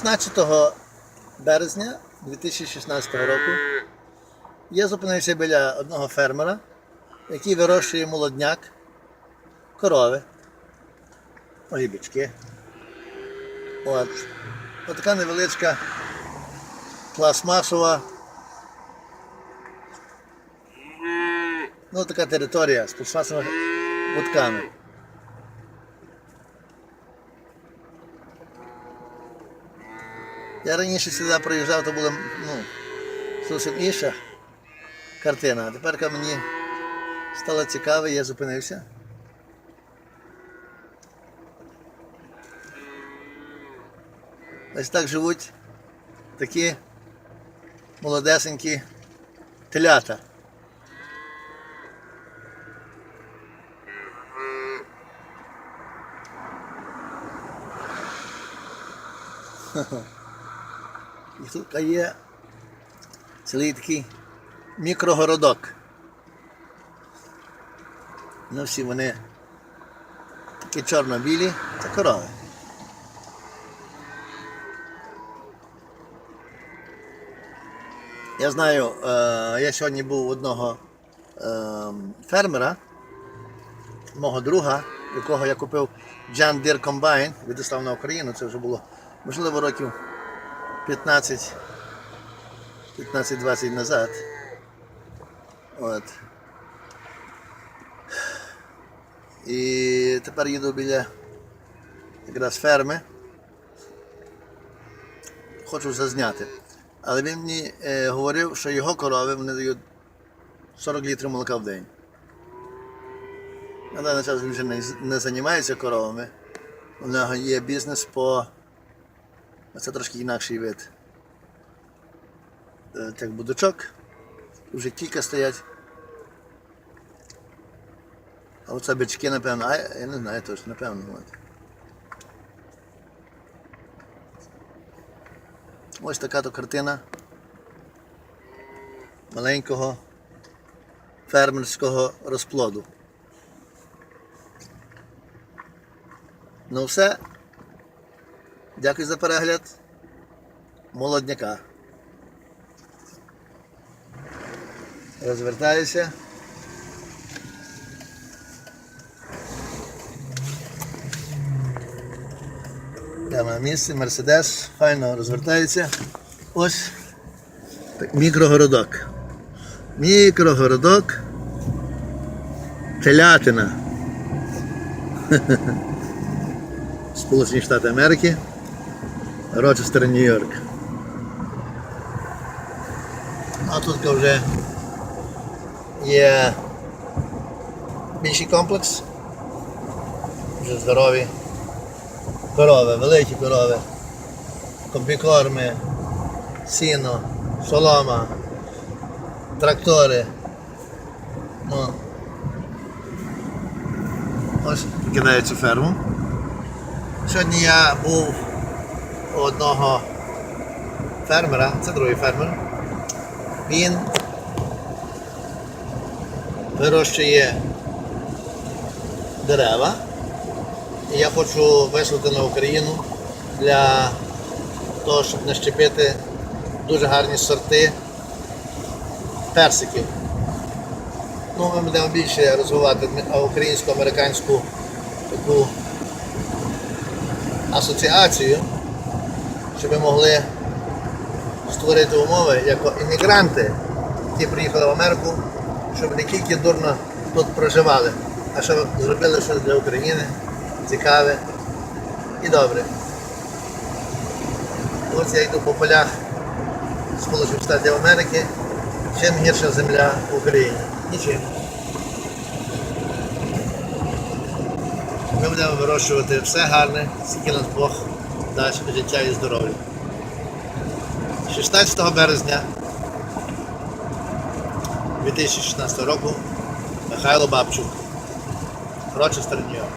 16 березня 2016 року я зупинився біля одного фермера, який вирощує молодняк, корови, огібічки. От. От така невеличка пластмасова. Ну, така територія з пластмасовими будками. Я раніше сюди приїжджав, то була ну, зовсім інша картина. А тепер мені стало цікаво, я зупинився. Ось так живуть такі молодесенькі телята. І тут є цілий такий мікрогородок. Ну всі вони такі чорно-білі, це корови. Я знаю, е, я сьогодні був у одного е, фермера, мого друга, якого я купив John Deere Combine, відослав на Україну, це вже було можливо років 15 15-20 назад. От. І тепер їду біля якраз ферми. Хочу зазняти. Але він мені е, говорив, що його корови вони дають 40 літрів молока в день. На даний час він вже не, не займається коровами. У нього є бізнес по. Це трошки інакший вид. Е, Так, будочок. Вже кілька стоять. А оце бички, напевно, а я не знаю точно, напевно. Ось така то картина маленького фермерського розплоду. Ну все. Дякую за перегляд. Молодняка. Розвертаюся. Йдемо на місце, Мерседес, файно розвертається. Ось так, мікрогородок. Мікрогородок. Телятина. Сполучені Штати Америки. Рочестер, Нью-Йорк. А тут вже є більший комплекс. Вже здорові корови, великі корови, комбікорми, сіно, солома, трактори. Ну, ось покидаю цю ферму. Сьогодні я був одного фермера, це другий фермер. Він вирощує дерева. І я хочу вислати на Україну для того, щоб нащепити дуже гарні сорти персиків. Ну, ми будемо більше розвивати українсько-американську таку асоціацію, щоб ми могли створити умови як іммігранти, які приїхали в Америку, щоб не тільки дурно тут проживали, а щоб зробили щось для України цікаве і добре. Ось я йду по полях Сполучених Штатів Америки. Чим гірша земля в Україні? Нічим. Ми будемо вирощувати все гарне, скільки нас Бог дасть життя і здоров'я. 16 березня 2016 року Михайло Бабчук. Рочестер, Нью-Йорк.